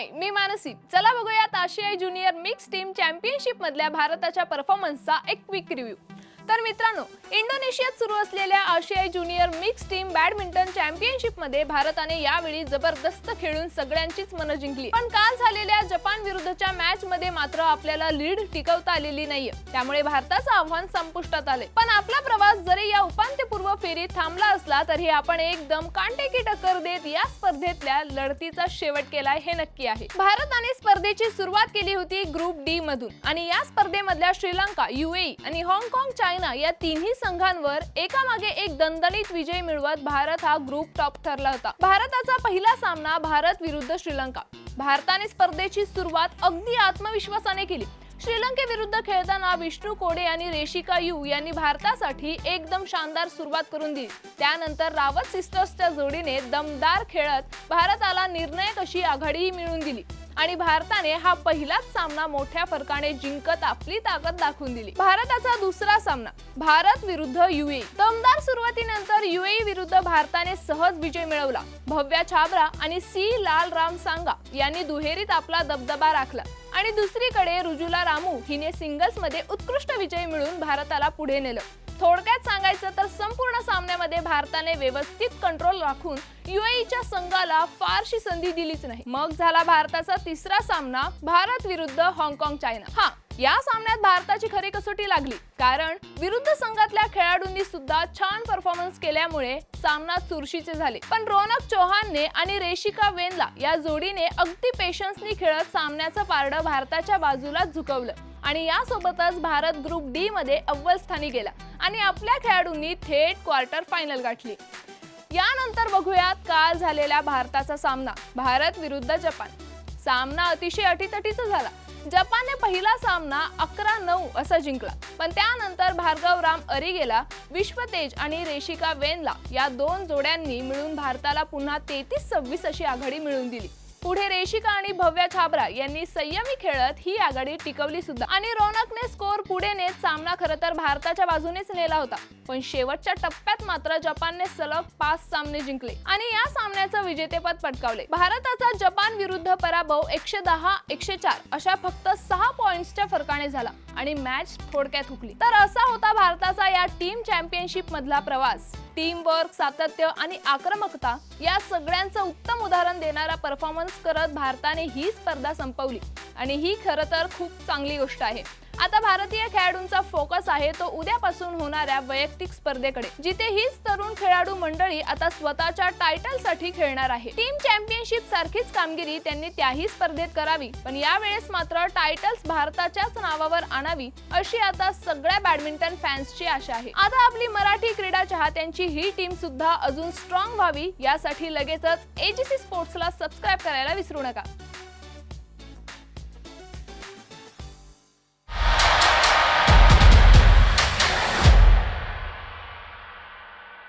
हाय मी मानसी. चला बघूयात आशियाई ज्युनियर मिक्स टीम चॅम्पियनशिप मधल्या भारताच्या परफॉर्मन्सचा एक क्विक रिव्ह्यू तर मित्रांनो इंडोनेशियात सुरू असलेल्या आशियाई ज्युनियर मिक्स टीम बॅडमिंटन चॅम्पियनशिपमध्ये भारताने यावेळी जबरदस्त खेळून सगळ्यांचीच मनं जिंकली. पण काल झालेल्या जपान विरुद्धच्या मॅच मध्ये मात्र आपल्याला लीड टिकवता आलेली नाहीये. त्यामुळे भारताचं आव्हान संपुष्टात आले पण आपला प्रवास जरी या उपांत्यपूर्व फेरीत थांबला असला तरी आपण एकदम कांटेकी टक्कर देत या स्पर्धेतल्या लढतीचा शेवट केलाय हे नक्की आहे. भारताने स्पर्धेची सुरुवात केली होती ग्रुप डी मधून. आणि या स्पर्धेमधल्या श्रीलंका युएई आणि हाँगकाँग चायना या तिन्ही संघांवर एकामागे एक दणदणीत विजय मिळवत भारत हा ग्रुप टॉप ठरला होता. भारताचा पहिला सामना भारत विरुद्ध श्रीलंका. भारताने स्पर्धेची सुरुवात अगदी आत्मविश्वासाने केली. श्रीलंकेविरुद्ध खेळताना विष्णू कोडे आणि रेशिका यू यांनी भारतासाठी एकदम शानदार सुरुवात करून दिली. त्यानंतर रावत सिस्टर्सच्या जोडीने दमदार खेळत भारताला निर्णायक अशी आघाडीही मिळवून दिली. आणि भारताने हा पहिलाच सामना मोठ्या फरकाने जिंकत आपली ताकद दाखवून दिली. भारताचा दुसरा सामना भारत विरुद्ध युएई दमदार सुरुवातीनंतर युएई विरुद्ध भारताने सहज विजय मिळवला. भव्या छाबरा आणि सी. लाल राम सांगा यांनी दुहेरीत आपला दबदबा राखला. आणि दुसरीकडे रुजुला रामू हिने सिंगल्समध्ये उत्कृष्ट विजय मिळून भारताला पुढे नेलं. थोडक्यात सांगायचं मध्ये भारताने व्यवस्थित कंट्रोल राखून युएईच्या संघाला फारशी संधी दिलीच नाही. मग झाला भारताचा तिसरा सामना भारत विरुद्ध हाँगकाँग चायना. हा या सामन्यात भारताची खरी कसोटी लागली. कारण विरुद्ध संघातल्या खेळाडूंनी सुद्धा छान परफॉर्मन्स केल्यामुळे सामना चुरशीचे झाले. पण रोनक चौहानने आणि रेशिका वेनला या जोडीने अगदी पेशन्सनी खेळत सामन्याचं पारडं भारताच्या बाजूला झुकवलं. आणि यासोबतच भारत ग्रुप डी मध्ये अव्वल स्थानी गेला आणि आपल्या खेळाडूंनी थेट क्वार्टर फायनल गाठली. यानंतर बघूयात काल झालेला भारताचा सामना भारत विरुद्ध जपान. सामना अतिशय अटीतटीचा झाला. जपानने पहिला सामना अकरा नऊ असा जिंकला. पण त्यानंतर भार्गव राम अरिगेला विश्वतेज आणि रेशिका वेनला या दोन जोड्यांनी मिळून भारताला पुन्हा तेहतीस सव्वीस अशी आघाडी मिळवून दिली. पुढे रेशिका आणि भव्या छाबरा यांनी संयमी खेळत ही आघाडी टिकवली सुद्धा. आणि रौनकने स्कोर पुढे नेत सामना खरं तर भारताच्या बाजूनेच नेला होता. पण शेवटच्या टप्प्यात मात्र जपानने सलग पाच सामने जिंकले. आणि या सामन्याचं विजेतेपद पटकावले. भारताचा जपान विरुद्ध पराभव एकशे दहा एकशे चार अशा फक्त सहा पॉइंट्सच्या फरकाने झाला. आणि मॅच थोडक्यात हुकली. तर असा होता भारताचा या टीम चॅम्पियनशिप मधला प्रवास. टीम वर्क सातत्य आणि आक्रमकता या सगळ्यांचं उत्तम उदाहरण देणारा परफॉर्मन्स करत भारताने ही स्पर्धा संपवली. आणि ही खरं तर खूप चांगली गोष्ट आहे. आता भारतीय खेळाडूंचा फोकस आहे तो उद्यापासून होणाऱ्या वैयक्तिक स्पर्धेकडे जिथे हीच तरुण खेळाडू मंडळी आता स्वतःच्या टायटलसाठी खेळणार आहे. टीम चॅम्पियनशिप सारखीच कामगिरी त्यांनी त्याही स्पर्धेत करावी पण यावेळेस मात्र टायटल्स भारताच्याच नावावर आणावी अशी आता सगळ्या बॅडमिंटन फॅन्सची आशा आहे. आता आपली मराठी क्रीडा चाहत्यांची ही टीम सुद्धा अजून स्ट्रॉंग व्हावी यासाठी लगेचच एजीसी स्पोर्ट्सला सबस्क्राईब करायला विसरू नका.